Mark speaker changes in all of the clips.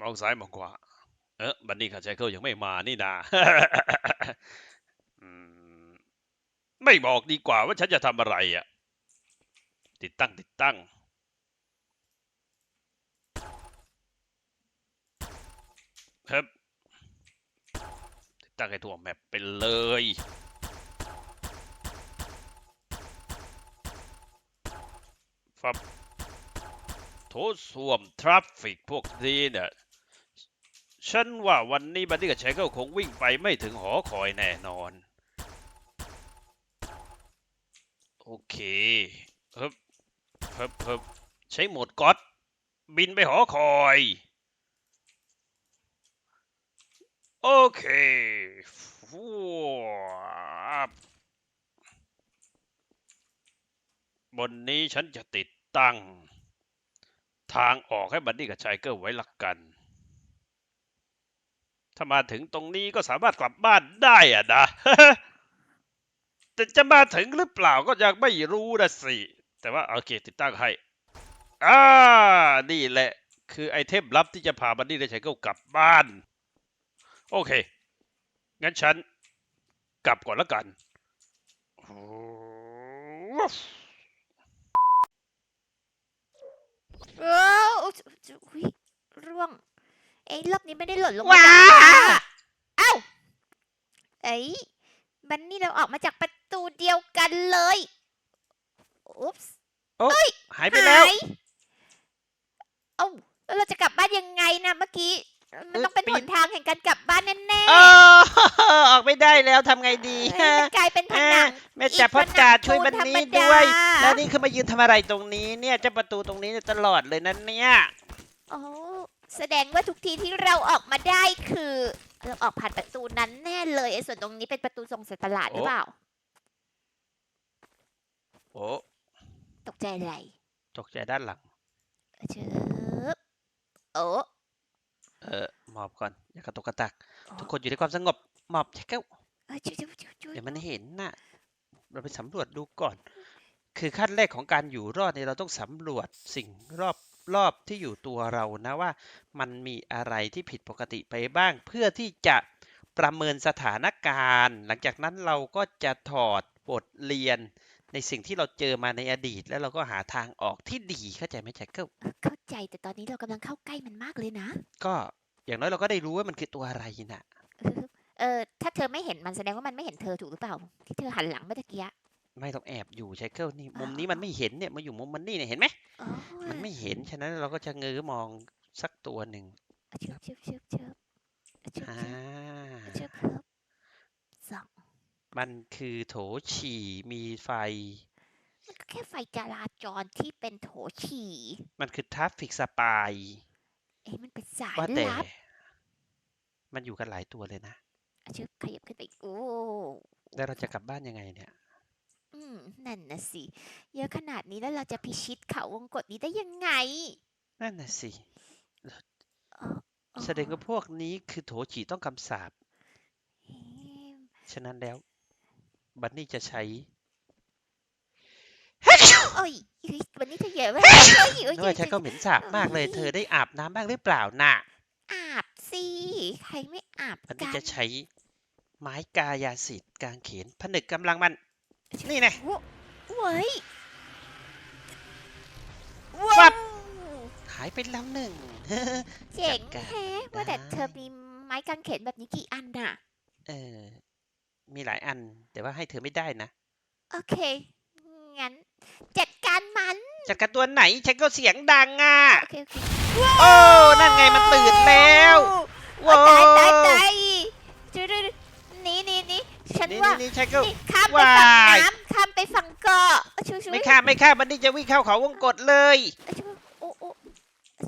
Speaker 1: มองซ้ายมองขวา เออบันนี่กับไชเคิลยังไม่มานี่นาไม่บอกดีกว่าว่าฉันจะทำอะไรอะ ติดตั้งติดตั้ง ครับ ติดตั้งให้ทั่วแมปไปเลยฟับโถส้วมทราฟฟิกพวกนี้เนี่ย ฉันว่าวันนี้บันนี่กับไชเคิลคงวิ่งไปไม่ถึงหอคอยแน่นอน โอเคเฮึบเฮึบเฮึบใช้โหมดก๊อตบินไปหอคอย โอเคฟูบบนนี้ฉันจะติดตั้ง ทางออกให้บันนี่กับไชเกิลไว้ละกัน ถ้ามาถึงตรงนี้ก็สามารถกลับบ้านได้อะนะ แต่จะมาถึงหรือเปล่าก็ยังไม่รู้นะสิ แต่ว่าโอเคติดตั้งให้ อ่า นี่แหละ คือไอเทมลับที่จะพาบันนี่และไชเกิลกลับบ้าน โอเค งั้นฉันกลับก่อนละกัน
Speaker 2: เอออุ๊ยอุ๊ยร่วง เอ้ยรอบนี้ไม่ได้หล่นลงมา
Speaker 3: ว้า
Speaker 2: จากฟ้าเอ้าเอ้ยบันนี่เราออกมาจากประตูเดียวกันเลยอุ๊ปส์
Speaker 3: หายไปแล้ว
Speaker 2: หายเอ้าแล้วเราจะกลับบ้านยังไงนะเมื่อกี้ มันต้องเป็น
Speaker 3: ปี
Speaker 2: ห
Speaker 3: น
Speaker 2: นทางแห่งการกลับบ้านแน่
Speaker 3: เออออกไม่ได้แล้วทำไงดี
Speaker 2: ๆเอ้ยมันกลายเป็นผนัง
Speaker 3: แม่จับพ่อจ่าช่วยบันนี้
Speaker 2: อีกผนังปูนธรรมดา
Speaker 3: ด้วย แล้วนี่คือมายืนทำอะไรตรงนี้เนี่ยเจ้าประตูตรงนี้เนี่ยตลอดเลยนะเนี่ย
Speaker 2: โอ้ แสดงว่าทุกทีที่เราออกมาได้คือเราออกผ่านประตูนั้นแน่เลยไอ้ส่วนตรงนี้เป็นประตูทรงสัตว์ประหลาดหรือเปล่า
Speaker 1: โอ้
Speaker 2: ตกใจอะไร
Speaker 3: ตกใจด้านหลัง
Speaker 2: เชิบโอ้
Speaker 3: เออหมอบก่อน อย่ากระตุกกระตัก ทุกคนอยู่ในความสงบหมอบเจ้า
Speaker 2: เอ้ยจุ๊บจุ๊บจุ๊บจุ๊บ
Speaker 3: เดี๋ยวมันเห็นน่ะ เราไปสำรวจดูก่อน คือขั้นแรกของการอยู่รอดเนี่ยเราต้องสำรวจสิ่งรอบ รอบที่อยู่ตัวเรานะว่า มันมีอะไรที่ผิดปกติไปบ้าง เพื่อที่จะประเมินสถานการณ์ หลังจากนั้นเราก็จะถอดบทเรียน ในสิ่งที่เราเจอมาในอดีต แล้วเราก็หาทางออกที่ดีเข้าใจไหมแจ็คเกิล
Speaker 2: เข้าใจแต่ตอนนี้เรากำลังเข้าใกล้มันมากเลยนะ
Speaker 3: ก็อย่างน้อยเราก็ได้รู้ว่ามันคือตัวอะไรน่ะ
Speaker 2: เออถ้าเธอไม่เห็นมันแสดงว่ามันไม่เห็นเธอถูกหรือเปล่า ที่เธอหันหลังเมื่อตะกี้อะ
Speaker 3: ไม่ต้องแอบอยู่แจ็คเกิลนี่มุมนี้
Speaker 2: อ๋อ
Speaker 3: มันไม่เห็นเนี่ยมาอยู่มุมมันนี่เนี่ยเห็นไหม ฉะนั้นเราก็จะเงื้อมองสักตัวหนึ่ง
Speaker 2: เชิบเชิบเชิบเชิบเชิบ
Speaker 3: อ่า
Speaker 2: เชิบเชิบสอง
Speaker 3: มันคือโถฉี่มีไฟ
Speaker 2: มันก็แค่ไฟจราจรที่เป็นโถฉี่
Speaker 3: มันคือทราฟฟิกสปาย
Speaker 2: เอ้ยมันเป็นสาย
Speaker 3: ว่าแต่
Speaker 2: ลับ
Speaker 3: มันอยู่กันหลายตัวเลยนะ
Speaker 2: เชิบขยับขึ้นไปอีกโอ้
Speaker 3: แล้วเราจะกลับบ้านยังไงเนี่ย
Speaker 2: อืม นั่นนะสิ เยอะขนาดนี้แล้วเราจะพิชิตเขาวงกฏนี้ได้ยังไง
Speaker 3: นั่นน่ะสิ
Speaker 2: อ๋อ
Speaker 3: แสดงว่าพวกนี้คือโถฉี่ต้องคำสาป
Speaker 2: เอ๊ะ
Speaker 3: ฉะนั้นแล้ว บันนี่จะใช้
Speaker 2: โอ้ยเฮ้ยวันนี้เธอเหยอะมากเฮ้ยเฮ้ย
Speaker 3: นึกว่าใช้ก็เหม็นสาบมากเลย เธอได้อาบน้ำบ้างหรือเปล่าน่ะ
Speaker 2: อาบสิ ใครไม่อาบ
Speaker 3: บัน
Speaker 2: กั
Speaker 3: นี่
Speaker 2: น
Speaker 3: จะใช้ไม้กายาสิทธิ์กางเขนผนึกกำลังมัน นี่ไง
Speaker 2: โว้เว้ย
Speaker 3: วั
Speaker 2: ว้า
Speaker 3: บหายไปแล้วหนึ่ง
Speaker 2: เจ๋ง
Speaker 3: จัดการ
Speaker 2: แฮะว่าแต่
Speaker 3: ได้
Speaker 2: เธอมีไม้กางเขนแบบนี้กี่อันน่ะ
Speaker 3: เออ มีหลายอัน แต่ว่าให้เธอไม่ได้นะ
Speaker 2: โอเค งั้น จัดการมัน
Speaker 3: จากการตัวไหน ฉันก็เสียงดังอะ
Speaker 2: โอเค โอเค
Speaker 3: โอ้นั่นไงมันตื่นแล้ว
Speaker 2: โอ้ตายตายตายช่วยด้วยหนี่นี่นี่ฉัน
Speaker 3: นี่
Speaker 2: ว่า
Speaker 3: นี่ นี่ฉันก็
Speaker 2: นี่ข้ามไปฝั่ง
Speaker 3: ว้าย
Speaker 2: น้ำข้ามไปฝั่งเกาะช่วยช่วย
Speaker 3: ไม่ข้ามไม่ข้ามมันนี่จะวิ่งเข้าเขาวงกดเลย
Speaker 2: ช่วยโอ้โอ้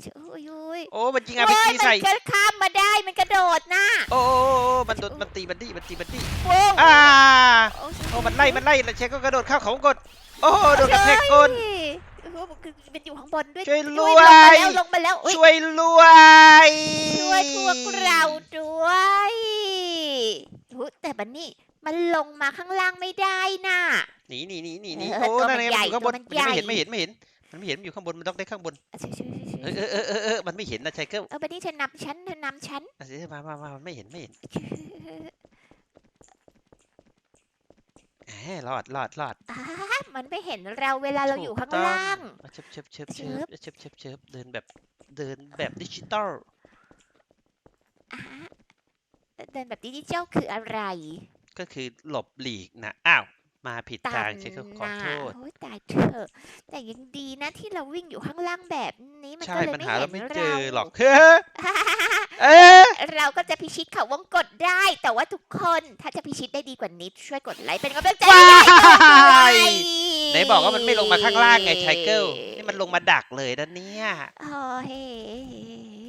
Speaker 2: ช่วยโอ้ยโอ้ย
Speaker 3: โอ้มันยิงอาพี
Speaker 2: โอ้ย
Speaker 3: จีใส่
Speaker 2: มันก็ข้ามมาได้มันกระโดดน่ะ
Speaker 3: โอ้โอ้โอ้โอ้มันโดนมันตีมันตีมันตีมันตี
Speaker 2: โอ้โอ่าโอ้
Speaker 3: โอ้มันไล่มันไล่แล้วฉันก็กระโดดเข้าเขาวงกดโอ้โดนกระแทกก้น
Speaker 2: โอ้โหมันคือมันอยู่ข้างบนด้วย
Speaker 3: ช่วย
Speaker 2: ด้
Speaker 3: ด้
Speaker 2: ว
Speaker 3: วย
Speaker 2: ลงมาแล้วลงมาแล้วเอ้ย
Speaker 3: ช่วยรวย
Speaker 2: ช่วยพวกเราด้วยโอ้แต่บันนี่ มันลงมาข้างล่างไม่ได้น่ะ
Speaker 3: หนีหนีหนีหนีหนี
Speaker 2: เออ
Speaker 3: โอ้
Speaker 2: ตัว
Speaker 3: นั่น
Speaker 2: มัน
Speaker 3: ไง
Speaker 2: ใหญ่
Speaker 3: มันอยู่ข้างบน
Speaker 2: ตัวมัน
Speaker 3: ไม่เห็น
Speaker 2: ใหญ่
Speaker 3: ไม่เห็นไม่เห็น มันไม่เห็นมันอยู่ข้างบนมันต้องได้ข้างบน
Speaker 2: อะช่วยช่วยช่วย
Speaker 3: เออเออเออเออเออมันไม่เห็นนะไชเกิล
Speaker 2: เออบันนี่เธอนำฉันเธอนำฉัน
Speaker 3: อะสิมามามามันไม่เห็นไม่เห็นแหมรอดรอดรอด
Speaker 2: อ่ามันไม่เห็นเราเวลาเราอยู่ข้างล่าง
Speaker 3: อะเชิบเชิบเชิบ
Speaker 2: เชิ
Speaker 3: เชิ
Speaker 2: บ
Speaker 3: บเชิบเชิบเชิบเดินแบบเดินแบบดิจิตอล
Speaker 2: อ่าเดินแบบดิจิทัลคืออะไร
Speaker 3: ก็คือหลบหลีกนะ อ้าว มาผิด
Speaker 2: ตา
Speaker 3: ทางไชเกิลขอ
Speaker 2: หน้า
Speaker 3: โทษ
Speaker 2: โอ้ยตายเถอะ แต่ยังดีนะที่เราวิ่งอยู่ข้างล่างแบบนี้มัน
Speaker 3: ใช่
Speaker 2: ก็เลย
Speaker 3: ปัญ
Speaker 2: ไม่
Speaker 3: หา
Speaker 2: เห็
Speaker 3: เรา
Speaker 2: น
Speaker 3: ไม่
Speaker 2: เรา
Speaker 3: เจอหรอกเฮ้ยเอ๊ะ
Speaker 2: เราก็จะพิชิตเขาวงกดได้ แต่ว่าทุกคนถ้าจะพิชิตได้ดีกว่านี้ช่วยกดไลค์เป็นกำลังใจ
Speaker 3: ว้า
Speaker 2: ให้
Speaker 3: ย
Speaker 2: ด้วย
Speaker 3: ไหนบอกว่ามันไม่ลงมาข้างล่างไงไชเกิลนี่มันลงมาดักเลยนะเนี่ย
Speaker 2: โอ้เฮ้
Speaker 3: โอ้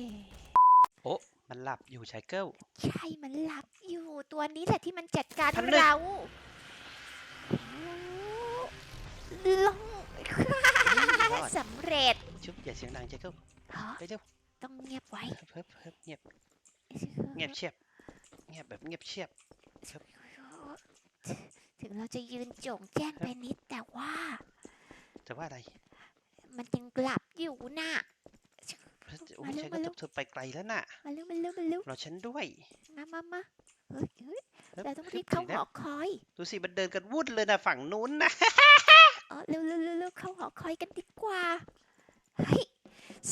Speaker 3: มันหลับอยู่ไชเกิล
Speaker 2: ใช่มันหลับอยู่ตัวนี้แหละที่มันจัดการ
Speaker 3: พันหนึ่ง
Speaker 2: เราลง
Speaker 3: รอด
Speaker 2: สำเร็จ
Speaker 3: ชุบอย่าเสียงดังไชเกิล
Speaker 2: ฮะ
Speaker 3: ไปเร็ว
Speaker 2: ต้องเงียบไว้
Speaker 3: เพิ่มเพิ่มเงียบเงียบเชียบเงียบแบบเงียบเชียบ
Speaker 2: ถึงเราจะยืนโจ่งแจ้งไปนิดแต่ว่า
Speaker 3: แต่ว่าอะไร
Speaker 2: มันยังหลับอยู่น่ะ
Speaker 3: โอ้
Speaker 2: มาเร็
Speaker 3: ไช
Speaker 2: ว
Speaker 3: เกิล
Speaker 2: มาเร็ว
Speaker 3: เธอไปไกลแล้วน่ะ
Speaker 2: มาเร็วมาเร็วมาเร็ว
Speaker 3: รอฉันด้วย
Speaker 2: มามามาเฮ้ยเฮ้ย
Speaker 3: เพิ่ม
Speaker 2: เราต้อง
Speaker 3: พิ่
Speaker 2: รี
Speaker 3: ม
Speaker 2: บเข้า
Speaker 3: ถึง
Speaker 2: ห
Speaker 3: แล้
Speaker 2: อ
Speaker 3: ว
Speaker 2: คอย
Speaker 3: ดูสิมันเดินกันวุ่นเลยนะฝั่งนู้นนะ
Speaker 2: อ๋อเร็วเร็วเร็วเร็วเข้าหอคอยกันดีกว่าเฮ้ย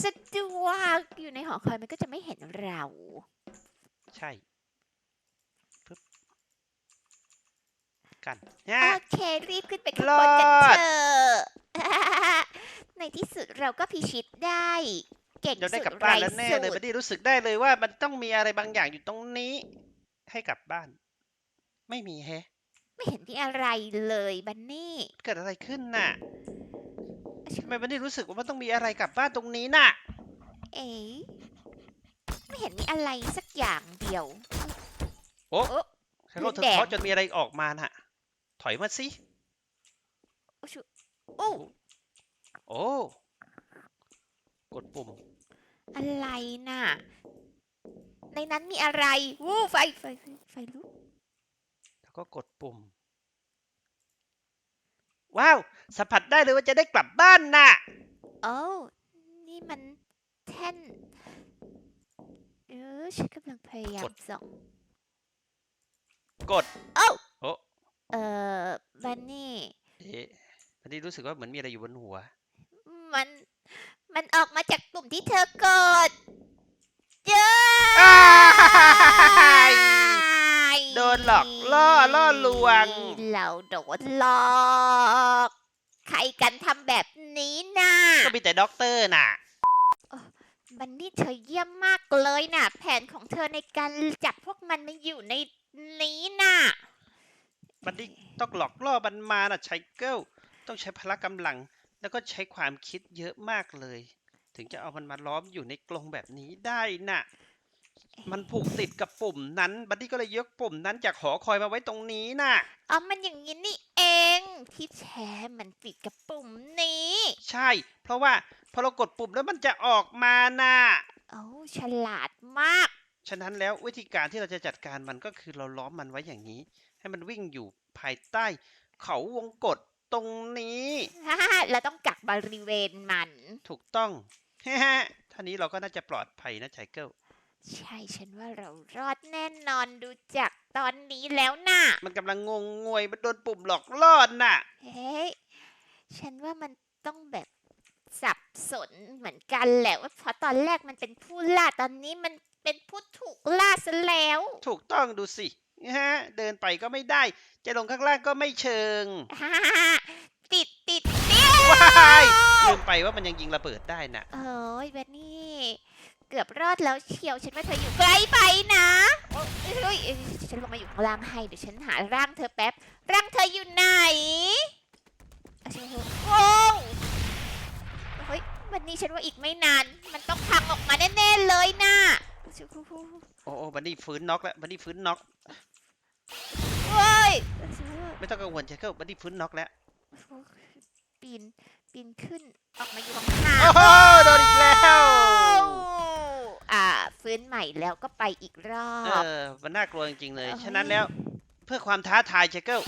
Speaker 2: สะดวกอยู่ในหอคอยมันก็จะไม่เห็นเรา
Speaker 3: ใช่ปึ๊บกัน
Speaker 2: โอ
Speaker 3: ฮะ
Speaker 2: เครีบขึ้นไปข้างบนกัน
Speaker 3: รอด
Speaker 2: เถอะ ในที่สุดเราก็พิชิตได้ เก่ง
Speaker 3: เราได้
Speaker 2: สุด
Speaker 3: กลับ
Speaker 2: ไร
Speaker 3: บ้านแล้วแน่
Speaker 2: สุ
Speaker 3: เลย
Speaker 2: ด
Speaker 3: บัดดี้รู้สึกได้เลยว่ามันต้องมีอะไรบางอย่างอยู่ตรงนี้ ให้กลับบ้าน ไม่มีแฮะ
Speaker 2: ไม่เห็นมีอะไรเลยบันนี่
Speaker 3: เกิดอะไรขึ้นน่ะทำไมบัดดี้รู้สึกว่ามันต้องมีอะไรกลับบ้านตรงนี้น่ะ
Speaker 2: เอ๋ไม่เห็นมีอะไรสักอย่างเดียว
Speaker 3: โอ้
Speaker 2: โอ้
Speaker 3: ฉันก็เธอ
Speaker 2: แดง
Speaker 3: เคาะจนมีอะไรออกมาน่ะ ถอยมาสิ
Speaker 2: โอ้ชุโอ้
Speaker 3: โอ้ กดปุ่ม
Speaker 2: อะไรน่ะ ในนั้นมีอะไร วู้ไฟไฟไฟไฟลุก
Speaker 3: แล้วก็กดปุ่ม ว้าว สัมผัสได้เลยว่าจะได้กลับบ้านน่ะ
Speaker 2: โอ้นี่มันแท่น เออฉันกำลังพยายาม
Speaker 3: กด
Speaker 2: ส่อง
Speaker 3: กด
Speaker 2: โอ้
Speaker 3: โอ้
Speaker 2: เออบันนี่
Speaker 3: เอ๊ะบัดดี้รู้สึกว่าเหมือนมีอะไรอยู่บนหัว
Speaker 2: มัน มันออกมาจากกลุ่มที่เธอกดเจ้
Speaker 3: อ้ายโดนหลอกล่อล่อลวง
Speaker 2: เราโดนหลอกใครกันทำแบบนี้น่ะ
Speaker 3: ก็มีแต่ด็อกเตอร์น่ะ
Speaker 2: บันนี่เธอเยี่ยมมากเลยน่ะ แผนของเธอในการจับพวกมันมาอยู่ในนี้น่ะ
Speaker 3: บัดดี้ต้องหลอกล่อมันมาน่ะไชเกิลต้องใช้พละกำลัง แล้วก็ใช้ความคิดเยอะมากเลย ถึงจะเอามันมาล้อมอยู่ในกรงแบบนี้ได้น่ะ มันผูกติดกับปุ่มนั้น บัดดี้ก็เลยยกปุ่มนั้นจากหอคอยมาไว้ตรงนี้น่ะ
Speaker 2: อ๋อ มันอย่างนี้นี่เอง ที่แท้มันติดกับปุ่มนี้
Speaker 3: ใช่ เพราะว่าพอเรากดปุ่มแล้วมันจะออกมาน่ะ
Speaker 2: โอ้ฉลาดมาก
Speaker 3: ฉะนั้นแล้ววิธีการที่เราจะจัดการมันก็คือเราล้อมมันไว้อย่างนี้ ให้มันวิ่งอยู่ภายใต้ เขาวงกฏ ตรงนี้
Speaker 2: ฮ่าเราต้องกักบริเวณมัน
Speaker 3: ถูกต้องฮะฮะท่านี้เราก็น่าจะปลอดภัยนะไชเกิล
Speaker 2: ใช่ฉันว่าเรารอดแน่นอนดูจากตอนนี้แล้วน่ะ
Speaker 3: มันกำลังงงงวยมันโดนปุ่มหลอกล่อน่ะ
Speaker 2: เฮ้ยฉันว่ามันต้องแบบสับสนเหมือนกันแหละว่าเพราะตอนแรกมันเป็นผู้ล่าตอนนี้มันเป็นผู้ถูกล่าซะแล้ว
Speaker 3: ถูกต้องดูสิ ฮะเดินไปก็ไม่ได้ จะลงข้างล่างก็ไม่เชิง
Speaker 2: ฮ่าติดติดติด
Speaker 3: ว้ายลืมไปว่ามันยังยิงระเบิดได้น่ะ
Speaker 2: โอ้ยเบนนี่ เกือบรอดแล้วเชียวฉันว่าเธออยู่ใกล้ไปนะโอ๊ยเฮ้ยเอ้ยฉันลงมาอยู่ข้างล่างให้เดี๋ยวฉันหาร่างเธอแป๊บร่างเธออยู่ไหนอะฉันโอ้วเฮ้ยวันนี้ฉันว่าอีกไม่นาน มันต้องพังออกมาแน่ๆเลยนะ
Speaker 3: โอ้โอ้บันนี่ฟื้นน็อกแล้วบันนี่ฟื้นน็อก
Speaker 2: เว้ย
Speaker 3: ไม่ต้องกังวลไชเกิลบันนี่ฟื้นน็อกแล้ว
Speaker 2: ปีนปีนขึ้นออกมาอยู่ข้างหน้า
Speaker 3: โอ้โหโดนอีกแล้ว
Speaker 2: อ่าฟื้นใหม่แล้วก็ไปอีกรอ
Speaker 3: เอบอมันน่ากลัวจริงๆเลย
Speaker 2: เอ้ย
Speaker 3: ฉะนั้นแล้วเพื่อความท้าทายไชเกิล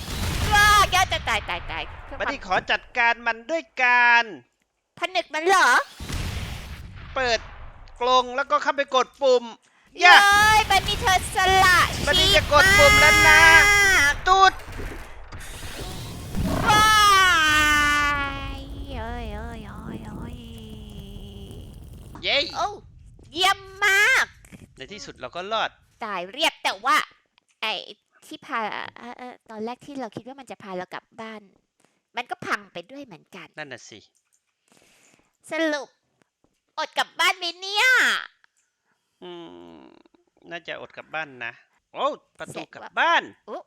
Speaker 2: ว้าแกจะตายตายตายเพื่อ
Speaker 3: บัน
Speaker 2: ความ
Speaker 3: นี่ขอจัดการมันด้วยการ
Speaker 2: ผนึกมันเหรอ
Speaker 3: เปิดกรงแล้วก็เข้าไปกดปุ่ม
Speaker 2: เย้
Speaker 3: ย่า
Speaker 2: ยบันนี่เธอสละ
Speaker 3: บันนี่
Speaker 2: ชีพ
Speaker 3: จะกดปุ่มแล้วนะ
Speaker 2: มาก
Speaker 3: ตูด
Speaker 2: ว้ายเอ้ยเอ้ยเอ้ยเอ้ย
Speaker 3: เย้
Speaker 2: โอ้เยี่ยมมาก
Speaker 3: ในที่สุดเราก็รอด
Speaker 2: ตายเรียบแต่ว่าไอ้ที่พาเอ่อเอ่อตอนแรกที่เราคิดว่ามันจะพาเรากลับบ้าน มันก็พังไปด้วยเหมือนกัน
Speaker 3: นั่นน่ะสิ
Speaker 2: สรุป อดกลับบ้านไหมเนี่ย
Speaker 3: อืม น่าจะอดกลับบ้านนะ โอ้วประตูกลับบ้าน
Speaker 2: โอ้